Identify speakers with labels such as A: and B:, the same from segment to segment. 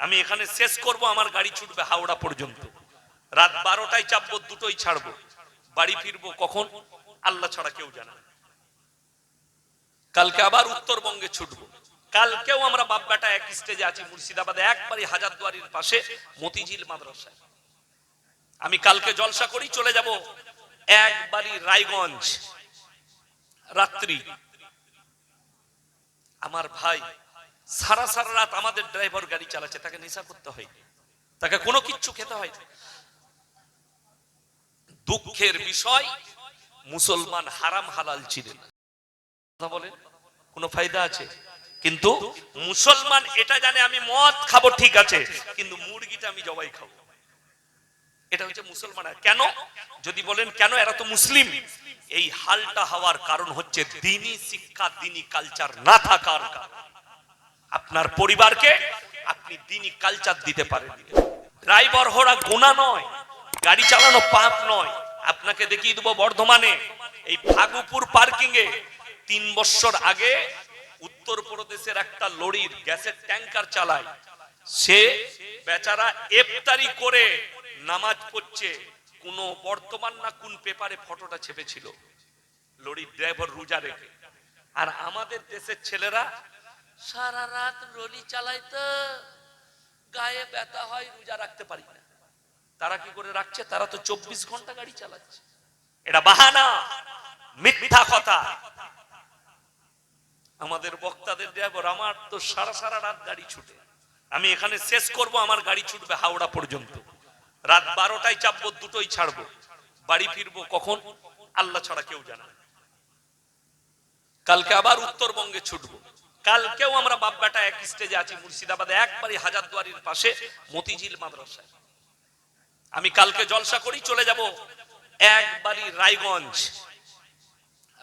A: আমি এখানে শেষ করব, আমার গাড়ি ছুটবে হাওড়া পর্যন্ত। রাত বারোটায় চাপবো দুটোই ছাড়বো। বাড়ি ফিরবো কখন? আল্লাহ ছাড়া কেউ জানে কালকে আবার উত্তরবঙ্গে ছুটবো। কালকেও আমরা বাপ বেটা এক স্টেজে আছি মুর্শিদাবাদে, একবারই হাজারদুয়ারির পাশে মতিঝিল মাদ্রাসায়। আমি কালকে জলসা করি, চলে যাব একবারই রায়গঞ্জ। রাত্রি। আমার ভাই সারা সারা রাত আমাদের ড্রাইভার গাড়ি চালাচ্ছে, তাকে নেশা করতে হয়। তাকে কোনো কিচ্ছু খেতে হয় দুঃখের বিষয়, মুসলমান হারাম হালাল ছিলেন কথা বলেন, কোনো ফায়দা আছে? কিন্তু মুসলমান এটা জানে, আমি মদ খাব, ঠিক আছে, কিন্তু মুরগিটা আমি জবাই খাব। এটা হচ্ছে মুসলমান কেন? যদি বলেন, কেন এরা তো মুসলিম? এই হালটা হওয়ার কারণ হচ্ছে দিনী শিক্ষা দিনী কালচার না থাকার কারণ। আপনার পরিবারকে আপনি দিনই কালচার দিতে পারেন। ড্রাইভার হওয়া গোনা নয়, গাড়ি চালানো পাপ নয়। আপনাকে দেখিয়ে দেবো বর্ধমানে, এই ফাগুপুর পার্কিং এ তিন বছর আগে উত্তরপ্রদেশের একটা লরির গ্যাসের ট্যাঙ্কার চালায়। সে বেচারা এফতারি করে নামাজ পড়ছে, কোন বর্তমান না কোন পেপারে ফটোটা ছেপেছিল। লরির ড্রাইভার রোজা রেখে। আর আমাদের দেশের ছেলেরা সারা রাত রলি চালায় তো গায়ে ব্যথা হয়, রোজা রাখতে পারি না। তারা কি করে রাখছে? তারা তো চব্বিশ ঘণ্টা গাড়ি চালাচ্ছে। এটা বাহানা, মিথ্যা কথা। আমাদের বক্তাদের ড্রাইভার, আমার তো সারা সারা রাত গাড়ি ছুটে। আমি এখানে শেষ করব, আমার গাড়ি ছুটবে হাওড়া পর্যন্ত। রাত বারোটায় চাপবো, দুটোই ছাড়বো। বাড়ি ফিরবো কখন? আল্লাহ ছাড়া কেউ জানে। কালকে আবার উত্তরবঙ্গে ছুটবো। কালকেও আমরা বাপ বেটা এক স্টেজে আছি, মুর্শিদাবাদে, একবারই হাজারদুয়ারির পাশে, মতিঝিল মাদ্রাসায়। আমি কালকে জলসা করি, চলে যাব একবারই রায়গঞ্জ,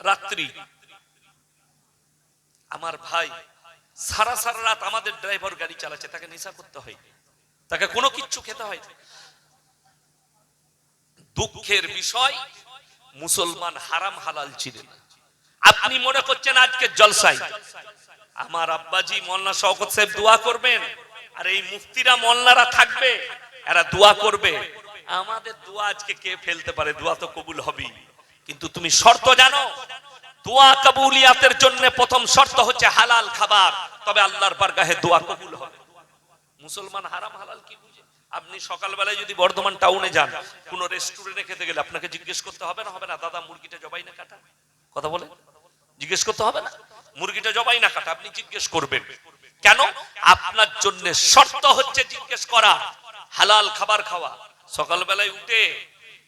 A: রাত্রি। আমার ভাই সারা সারা রাত আমাদের ড্রাইভার গাড়ি চালাচ্ছে, তাকে নেশা করতে হয়। তাকে কোনো কিচ্ছু খেতে হয় দুঃখের বিষয়, মুসলমান হারাম হালাল ছিলেন আপনি মনে করছেন আজকে জলসাই আমার আব্বাজি মোল্লা শওকত সাহেব দোয়া করবেন। আর এই মুফতিরা মোল্লারা থাকবে, এরা দোয়া করবে। আমাদের দোয়া আজকে কে ফেলতে পারে? দোয়া তো কবুল হবেই। কিন্তু তুমি শর্ত জানো, দোয়া কবুলিয়াতের জন্য প্রথম শর্ত হচ্ছে হালাল খাবার। তবে আল্লাহর বারগাহে দোয়া কবুল হবে। মুসলমান হারাম হালাল কি বুঝে? আপনি সকালবেলায় যদি বর্ধমান টাউনে যান, কোন রেস্টুরেন্টে খেতে গেলে আপনাকে জিজ্ঞেস করতে হবে না? হবে না, দাদা মুরগিটা জবাই না কাটা। কথা বলে? জিজ্ঞেস করতে হবে না? মুরগিটা জবাই না কাটা আপনি জিজ্ঞেস করবেন। কেন? আপনার জন্য শর্ত হচ্ছে জিজ্ঞেস করা, হালাল খাবার খাওয়া। সকালবেলায় উঠে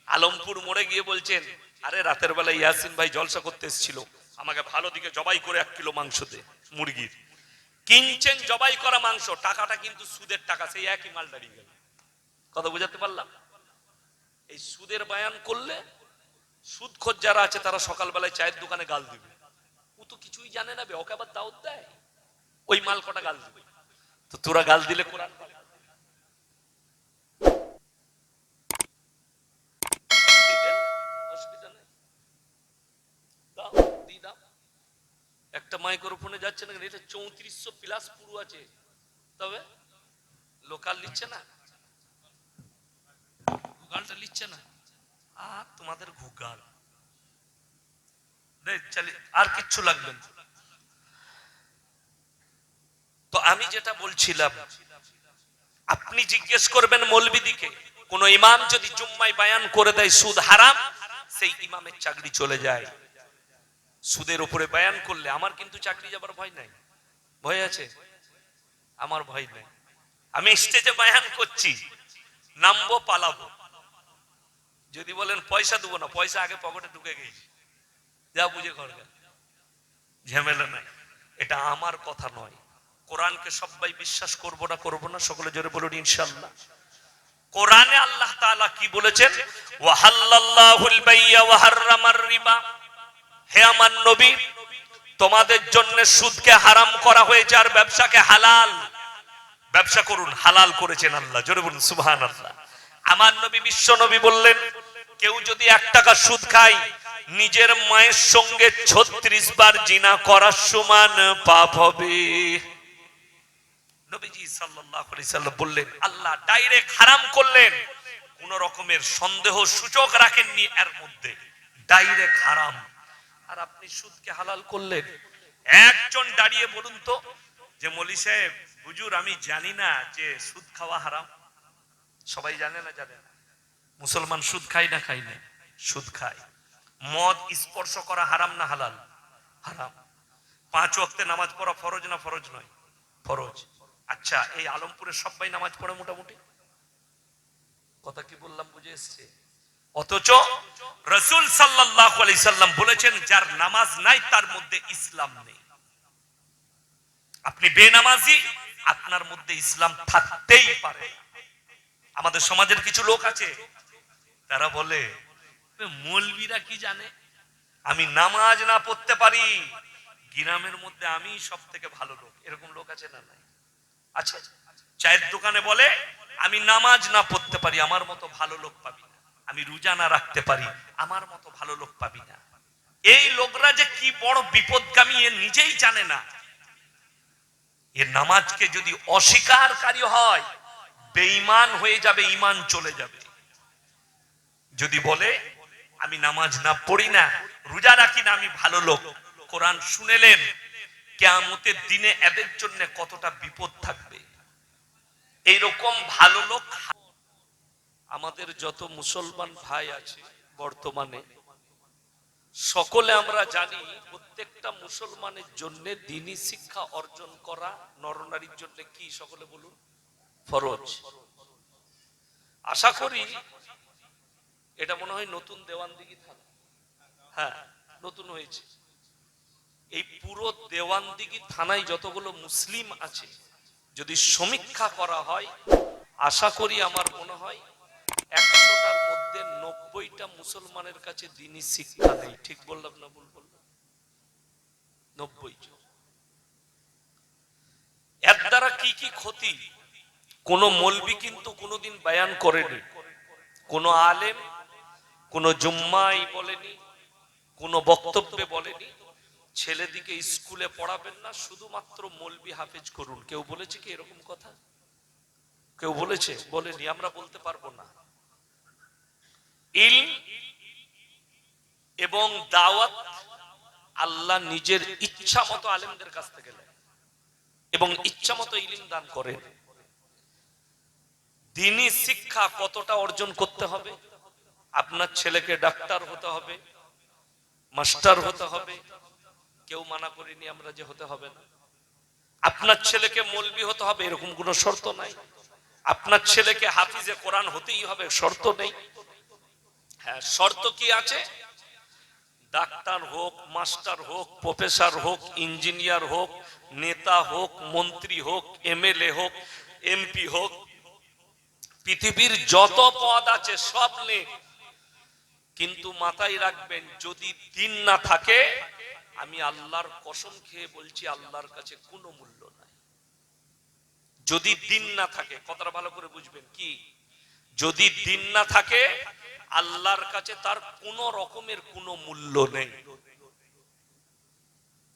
A: আলমপুর মোড়ে গিয়ে বলছেন, আরে, রাতের বেলায় ইয়াসিন ভাই জলসা করতে এসেছিল। আমাকে ভালো দিকে জবাই করে এক কিলো মাংস দে, মুরগির। কিনছেন জবাই করা মাংস, টাকাটা কিন্তু সুদের টাকা, সেই একই মাল দাঁড়িয়ে গেল। কথা বুঝাতে পারলাম? এই সুদের বায়ান করলে সুদখোর যারা আছে, তারা সকালবেলায় চায়ের দোকানে গাল দিবে। তো কিছুই জানে না বে ওকে আবার দাওয়াত দেয়। ওই মাল কটা গাল দিবে। তো তোরা গাল দিলে কোরআন। একটা মাইক্রোফোনে যাচ্ছে না এটা চৌত্রিশশো প্লাস পুরো আছে। তবে লোকাল নিচ্ছে না। নিচ্ছে না। আর তোমাদের চলে আর কিচ্ছু লাগবে তো আমি যেটা বলছিলাম, আপনি জিজ্ঞেস করবেন মৌলবিদিকে, কোন ইমাম যদি জুম্মায় বায়ান করে দেয় সুদ হারাম, সেই ইমামের চাকরি চলে যায়। সুদের উপরে বয়ান করলে আমার কিন্তু চাকরি যাবার ভয় নাই। ভয় আছে? আমার ভয় নাই। আমি স্টেজে বয়ান করছি, নামবো, পালাবো। যদি বলেন পয়সা দেবো না, পয়সা আগে পকেটে ঢুকে গেছি। যা বুঝে ঘর ঝামেলা নাই। এটা আমার কথা নয়। কোরআনকে সবাই বিশ্বাস করব না করব না, সকলে জোরে বলুন ইনশাল্লাহ কোরআনে আল্লাহ তাআলা কি বলেছেন? হে আমার নবী, তোমাদের জন্য সুদকে হারাম করা হয়েছে আর ব্যবসাকে হালাল। ব্যবসা করুন, হালাল করেছেন আল্লাহ, জোরে বলুন সুবহান আল্লাহ আমার নবী বিশ্ব নবী বললেন, কেউ যদি এক টাকা সুদ খায় নিজের মায়ের সঙ্গে ছত্রিশ বার জিনা করার সমান পাপ হবে। বললেন, আল্লাহ ডাইরেক্ট হারাম করলেন। কোন রকমের সন্দেহ সূচক রাখেননি এর মধ্যে। ডাইরেক্ট হারাম। আর আপনি সুদকে হালাল করলেন। একজন দাঁড়িয়ে বলুন তো যে, মলি সাহেব, হুজুর, আমি জানি না যে সুদ খাওয়া হারাম। সবাই জানে না জানে না। মুসলমান সুদ খায় না খায় না? সুদ খায়। মদ স্পর্শ করা হারাম না হালাল? হারাম। পাঁচ ওয়াক্তে নামাজ পড়া ফরজ না ফরজ নয়? ফরজ। আচ্ছা এই আলমপুরের সবাই নামাজ পড়ে মোটামুটি? কথা কি বললাম, বুঝে এসছে? অথচ রসুল সাল্লাহ সাল্লাম বলেছেন, যার নামাজ নাই, তার মধ্যে ইসলাম নেই। আপনি বেনামাজি, আপনার মধ্যে ইসলাম থাকতেই পারে। আমাদের সমাজের কিছু লোক আছে, তারা বলে মৌলবীরা কি জানে? আমি নামাজ না পড়তে পারি। গ্রামের মধ্যে আমি সব থেকে ভালো লোক। এরকম লোক আছে না নাই? আচ্ছা চায়ের দোকানে বলে, আমি নামাজ না পড়তে পারি, আমার মতো ভালো লোক পাবি না। আমি রোজা না রাখতে পারি, আমার মতো ভালো লোক পাবি না। এই লোকরা যে কি বড় বিপদগামী, এ নিজেই জানে না। এ নামাজকে যদি অস্বীকারী হয়, বেঈমান হয়ে যাবে ইমান চলে যাবে। যদি বলে আমি নামাজ না পড়ি না, রোজা রাখি না, আমি ভালো লোক। কোরআন শুনেলেন, কেয়ামতের দিনে এদের জন্য কতটা বিপদ থাকবে। এইরকম ভালো লোক আমাদের যত মুসলমান ভাই আছে বর্তমানে, সকলে আমরা জানি প্রত্যেকটা মুসলমানের জন্য দিনী শিক্ষা অর্জন করা নরনারীর জন্য কি, সকলে বলুন? ফরজ। আশা করি এটা মনে হয় নতুন দেওয়ানদিঘি থানা। হ্যাঁ নতুন হয়েছে। এই পুরো দেওয়ানদিঘি থানায় যতগুলো মুসলিম আছে, যদি সমীক্ষা করা হয়, আশা করি আমার মনে হয় একশোটার মধ্যে নব্বইটা মুসলমানের কাছে দিনই শিক্ষা নেই। ঠিক বললাম না ভুল বললাম? নব্বই এর দ্বারা কি কি ক্ষতি? কোন মলবি কিন্তু কোনোদিন বায়ান করেনি। কোন আলেম কোন জুম্মাই বলেনি, কোন বক্তব্যে বলেনি। ছেলেদিকে স্কুলে পড়াবেন না, শুধুমাত্র মলবি হাফেজ করুন। কেউ বলেছে কি এরকম কথা? কেউ বলেছে? বলেনি, আমরা বলতে পারব না। ইল এবং দাওয়াত আল্লাহ নিজের ইচ্ছা মতো আলেমদের কাছ থেকে নেয় এবং ইচ্ছা মতো ইলিম দান করেন। দিনই শিক্ষা কতটা অর্জন করতে হবে? আপনার ছেলেকে ডাক্তার হতে হবে, মাস্টার হতে হবে, কেউ মানা করিনি আমরা যে হতে হবে না। আপনার ছেলেকে মলবি হতে হবে, এরকম কোনো শর্ত নাই। আপনার ছেলেকে হাফিজে কোরআন হতেই হবে, শর্ত নেই। হ্যাঁ শর্ত কি আছে? ডাক্তার হোক, মাস্টার হোক, প্রফেসর হোক, ইঞ্জিনিয়ার হোক, নেতা হোক, মন্ত্রী হোক, এমএলএ হোক, এমপি হোক, পৃথিবীর যত পদ আছে সব নেই কিন্তু মাথায় রাখবেন, যদি দিন না থাকে, আমি আল্লাহর কসম খেয়ে বলছি, আল্লাহর কাছে কোনো মূল্য নাই। যদি দিন না থাকে, কথাটা ভালো করে বুঝবেন, কি? যদি দিন না থাকে, আল্লাহর কাছে তার কোনো রকমের কোনো মূল্য নেই।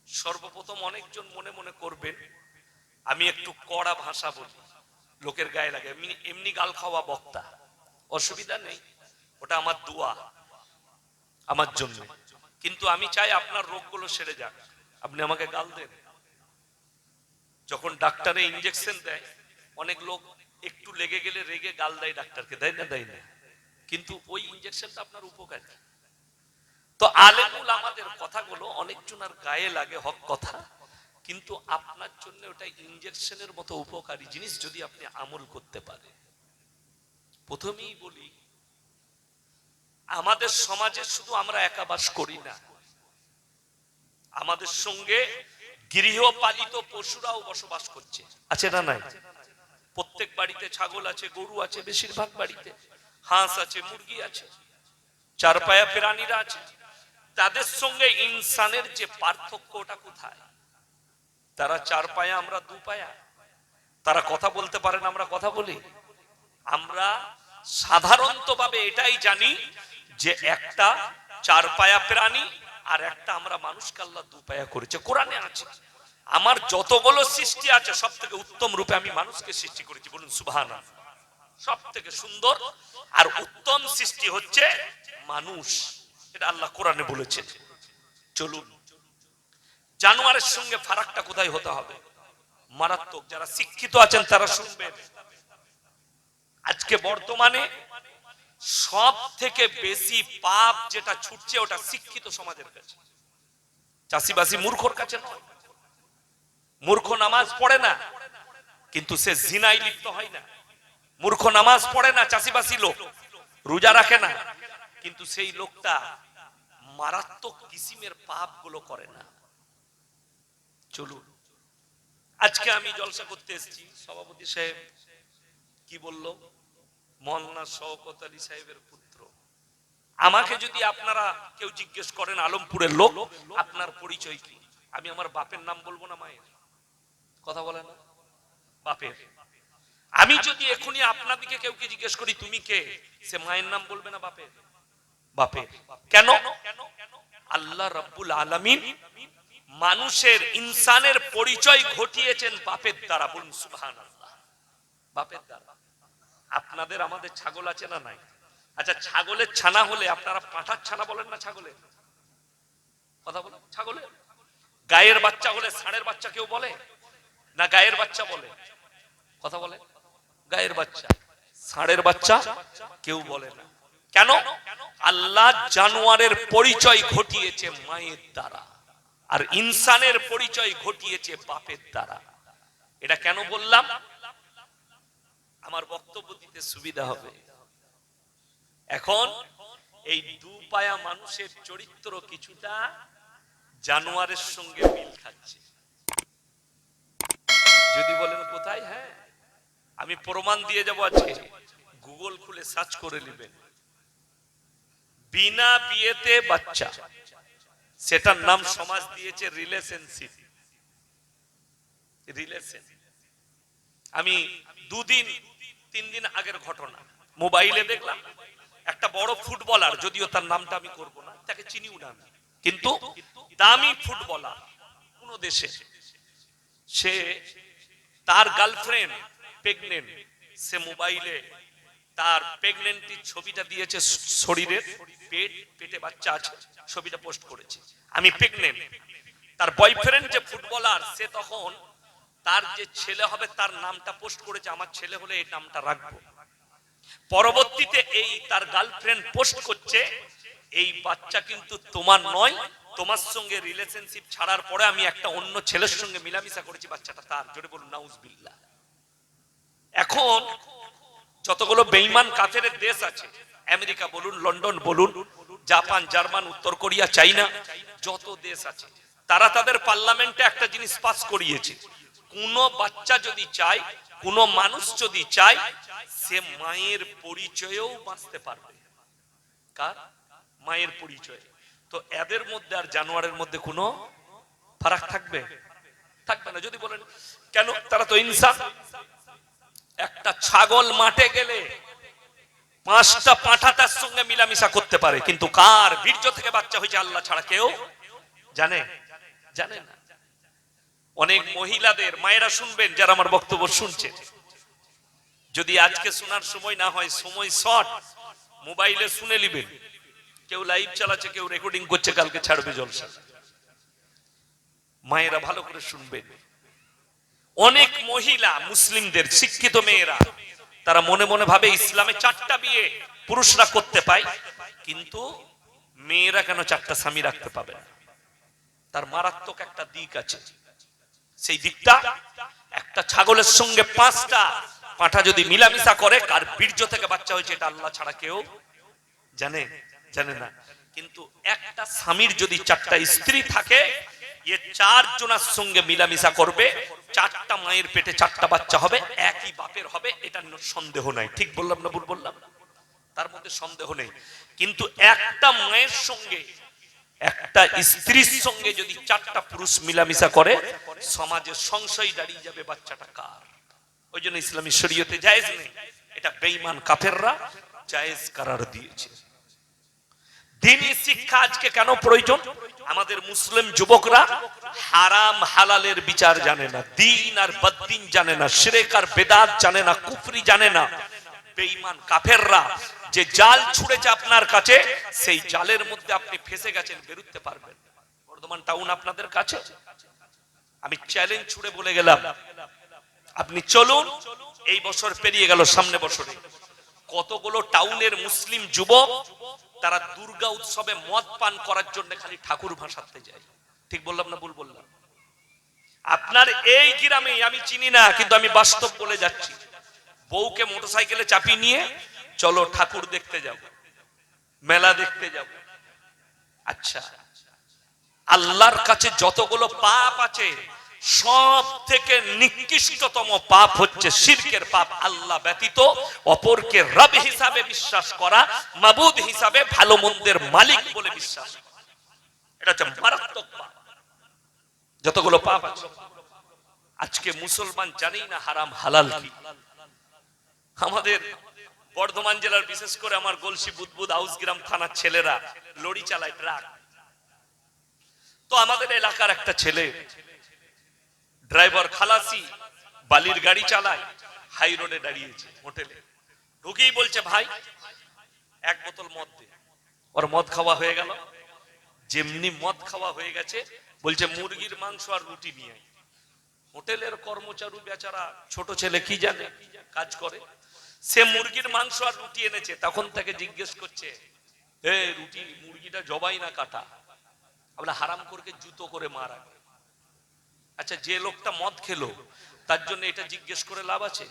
A: সর্বপ্রথম অনেকজন মনে মনে করবেন, আমি একটু কড়া ভাষা বলি, লোকের গায়ে লাগে, এমনি এমনি গাল খাওয়া বক্তা। অসুবিধা নেই, ওটা আমার দোয়া। আমার জন্য। কিন্তু আমি চাই আপনার রোগগুলো সেরে যাক। আপনি আমাকে গাল দেন। যখন ডাক্তারে ইঞ্জেকশন দেয়, অনেক লোক একটু লেগে গেলে রেগে গাল দেয় ডাক্তারকে, দেয় না দেয় না। কিন্তু ওই ইঞ্জেকশনটা আপনার উপকারী। তো আলেমুল আমাদের কথাগুলো অনেকজনের গায়ে লাগে হক কথা, কিন্তু আপনার জন্য ওটা ইঞ্জেকশনের মতো উপকারী জিনিস যদি আপনি আমল করতে পারেন। প্রথমেই বলি আমাদের সমাজে শুধু আমরা একা বাস করি না। আমাদের সঙ্গে গৃহপালিত পশুরাও বসবাস করছে। আছে না নাই? প্রত্যেক বাড়িতে ছাগল আছে, গরু আছে, বেশিরভাগ বাড়িতে। হাঁস আছে, মুরগি আছে চার পায়া প্রাণীরা আছে। তাদের সঙ্গে ইনসানের যে পার্থক্য ওটা কোথায়? তারা চার পায়া আমরা দু পায়া তারা কথা বলতে পারেন আমরা কথা বলি। আমরা সাধারণতভাবে এটাই জানি যে একটা চার পায়া প্রাণী আর একটা আমরা মানুষকে আল্লাহ দু পায়া করেছে। কোরআনে আছে। আমার যতগুলো সৃষ্টি আছে সব থেকে উত্তম রূপে আমি মানুষকে সৃষ্টি করেছি। বলুন সুবহান সব থেকে সুন্দর আর উত্তম সৃষ্টি হচ্ছে মানুষ। এটা আল্লাহ কোরআনে বলেছে চলুন। জানোয়ারের সঙ্গে ফারাকটা কোথায় হতে হবে? মারাত্মক। যারা শিক্ষিত আছেন তারা শুনবেন। আজকে বর্তমানে সব থেকে বেশি পাপ যেটা ছুটছে ওটা শিক্ষিত সমাজের কাছে। চাষিবাসী মূর্খর কাছে নয়। মূর্খ নামাজ পড়ে না, কিন্তু সে জিনাই লিপ্ত হয় না। মূর্খ নামাজ পড়ে না, চাষিবাসী লোক। রোজা রাখে না, কিন্তু সেই লোকটা মারাত্মক কিসিমের পাপগুলো করে না। চলুন, আজকে আমি জলসা করতে এসেছি। সভাপতি সাহেব কি বলল? মল্লা শওকত আলী সাহেবের পুত্র। আমাকে যদি আপনারা কেউ জিজ্ঞেস করেন আলমপুরের লোক, আপনার পরিচয় কি? আমি আমার বাপের নাম বলব না মায়ের। কথা বলে না? বাপের। আমি যদি এখনই আপনাদিকে কেউকে জিজ্ঞেস করি, তুমি কে? সে মায়ের নাম বলবে না বাপের? বাপের। কেন? আল্লাহ রাব্বুল আলামিন মানুষের, ইনসানের পরিচয় ঘটিয়েছেন বাপের দ্বারা। বলুন সুবহানাল্লাহ। বাপের দ্বারা। আপনাদের আমাদের ছাগল আছে না নাই? আচ্ছা ছাগলের ছানা হলে আপনারা পাঁঠার ছানা বলেন না ছাগলের কথা বলেন ছাগলের গায়ের বাচ্চা হলে ষাঁড়ের বাচ্চা কেউ বলে? না গায়ের বাচ্চা বলে? কথা বলে। গায়ের বাচ্চা, ষাঁড়ের বাচ্চা কেউ বলে না। কেন? আল্লাহ জানোয়ারের পরিচয় ঘটিয়েছে মায়ের দ্বারা, আর ইনসানের পরিচয় ঘটিয়েছে বাপের দ্বারা। এটা কেন বললাম? আমার বক্তব্য দিতে সুবিধা হবে। এখন এই দু পায়া মানুষের চরিত্র কিছুটা জানোয়ারের সঙ্গে মিল খাচ্ছে। যদি বলেন কোথায় হ্যাঁ আমি প্রমাণ দিয়ে যাব আজকে। গুগল খুলে সার্চ করে নেবেন। বিনা বিয়েতে বাচ্চা। সেটার নাম সমাজ দিয়েছে রিলেশনশিপ। রিলেশন। আমি দুদিন তিন দিন আগের ঘটনা। মোবাইলে দেখলাম, একটা বড় ফুটবলার, যদিও তার নামটা আমি করব না, তাকে চিনিও না কিন্তু দামি ফুটবলার, কোন দেশে, সে তার গার্লফ্রেন্ড প্রেগনেন্ট, সে মোবাইলে তার প্রেগনেন্টির ছবিটা দিয়েছে শরীরের পেট, পেটে বাচ্চা আছে, ছবিটা পোস্ট করেছে। আমি প্রেগনেন্ট, তার বয়ফ্রেন্ড যে ফুটবলার, সে তখন তার যে ছেলে হবে, তার নামটা পোস্ট করেছে, আমার ছেলে হলে এই নামটা রাখব। পরবর্তীতে এই তার গার্লফ্রেন্ড পোস্ট করছে, এই বাচ্চা কিন্তু তোমার নয়, তোমার সঙ্গে রিলেশনশিপ ছাড়ার পরে আমি একটা অন্য ছেলের সঙ্গে মিলামিশা করেছি, বাচ্চাটা তার। জোরে বলুন, নাউজবিল্লাহ। এখন যতগুলো বেইমান কাফের দেশ আছে, আমেরিকা বলুন, লন্ডন বলুন, জাপান, জার্মান, উত্তর কোরিয়া, চাইনা, যত দেশ আছে, তারা তাদের পার্লামেন্টে একটা জিনিস পাস করিয়েছে। কোন বাচ্চা যদি চায়, কোনো মানুষ যদি চায়, সে মায়ের পরিচয়েও বাঁচতে পারবে। কার? মায়ের পরিচয়। তো এদের মধ্যে আর জানোয়ারের মধ্যে কোনো ফারাক থাকবে? থাকবে না। যদি বলেন, কেন? তারা তো ইনসান একটা ছাগল মাঠে গেলে পাঁচটা পাঁঠা তার সঙ্গে মিলামিশা করতে পারে, কিন্তু কার? বীর্য থেকে বাচ্চা হয়েছে আল্লাহ ছাড়া কেউ জানে? জানে না। অনেক মহিলাদের, মায়েরা শুনবেন যারা আমার বক্তব্য শুনছে। যদি আজকে শোনার সময় না হয়, সময় শর্ট, মোবাইলে শুনে নিবেন। কেউ লাইভ চালাচ্ছে, কেউ রেকর্ডিং করছে, কালকে ছাড়বে জলসা। মায়েরা ভালো করে শুনবেন। অনেক মহিলা, মুসলিমদের, শিক্ষিত মেয়েরা, তারা মনে মনে ভাবে ইসলামে চারটা বিয়ে পুরুষরা করতে পায়, কিন্তু মেয়েরা কেন চারটা স্বামী রাখতে পাবে না? তার মারাত্মক একটা দিক আছে। সেই দিকটা, একটা ছাগলের সঙ্গে পাঁচটা পাঁঠা যদি মিলামিশা করে, কার বীর্য থেকে বাচ্চা হয়েছে এটা আল্লাহ ছাড়া কেউ জানে জানে না। কিন্তু একটা স্বামীর যদি চারটা স্ত্রী থাকে, এ চার জনের সঙ্গে মিলামিশা করবে, চারটা মায়ের পেটে চারটা বাচ্চা হবে, একই বাপের হবে, এটা সন্দেহ নাই। ঠিক বললাম না ভুল বললাম? তার মধ্যে সন্দেহ নেই। কিন্তু একটা মায়ের সঙ্গে একটা স্ত্রীর সঙ্গে যদি চারটা পুরুষ মিলামিশা করে সমাজে সংশয় দাঁড়িয়ে যাবে বাচ্চাটা কার? ওই জন্য ইসলামী শরীয়তে জায়েজ নেই। এটা বেঈমান কাফেররা জায়েজ কারার দিয়েছে। দিনই শিক্ষা আজকে কেন প্রয়োজন? আমাদের মুসলিম যুবকরা হারাম হালালের বিচার জানে না, দিন আর বদ্দিন জানে না, শিরেক আর বেদাত জানে না, কুফরি জানে না। বেঈমান কাফেররা যে জাল ছুড়েছে আপনার কাছে, সেই জালের মধ্যে আপনি ফেসে গেছেন, বেরুতে পারবেন। বর্ধমান টাউন আপনাদের কাছে? আমি চ্যালেঞ্জ ছুড়ে বলে গেলাম। আপনি চলুন, এই বছর পেরিয়ে গেল সামনে বছরে। কতগুলো টাউনের মুসলিম যুবক, তারা দুর্গা উৎসবে মদ পান করার জন্য খালি ঠাকুর ভাসাতে যায়। ঠিক বললাম না ভুল বললাম? আপনার এই গ্রামে, আমি চিনি না, কিন্তু আমি বাস্তব বলে যাচ্ছি। বউকে মোটরসাইকেলে চাপিয়ে নিয়ে চলো ঠাকুর দেখতে যাব, মেলা দেখতে যাব। আচ্ছা আল্লাহর কাছে যতগুলো পাপ আছে সব থেকে নিকৃষ্টতম পাপ হচ্ছে শিরকের পাপ। আল্লাহ ব্যতীত অপরকে রব হিসাবে বিশ্বাস করা, মাবুদ হিসাবে ভালো মন্দের মালিক বলে বিশ্বাস। এটা হচ্ছে মারাত্মক পাপ। যতগুলো পাপ আছে, আজকে মুসলমান জানেই না হারাম হালাল আমাদের বর্ধমান জেলার বিশেষ করে আমার গলসি বুদবুদ আউসগ্রাম থানার ছেলেরা লড়ি চালায় ট্রাক। তো আমাদের এলাকার একটা ছেলে, ড্রাইভার খালাসি, বালির গাড়ি চালায়, হাই রোডে দাঁড়িয়েছে হোটেলে। ঢুকেই বলছে, ভাই, এক বোতল মদ দে। ওর মদ খাওয়া হয়ে গেল। যেমনি মদ খাওয়া হয়ে গেছে, বলছে, মুরগির মাংস আর রুটি নিয়ে হোটেলের কর্মচারী বেচারা ছোট ছেলে কি জানে, কাজ করে। সে মুরগির মাংস আর রুটি এনেছে, তখন তাকে জিজ্ঞেস করছে, এ রুটি, মুরগিটা জবাই না কাটা? আমরা হারাম করকে জুতো করে মারা আচ্ছা যে লোকটা মদ খেলো, তার জন্য এটা জিজ্ঞেস করে লাভ আছে?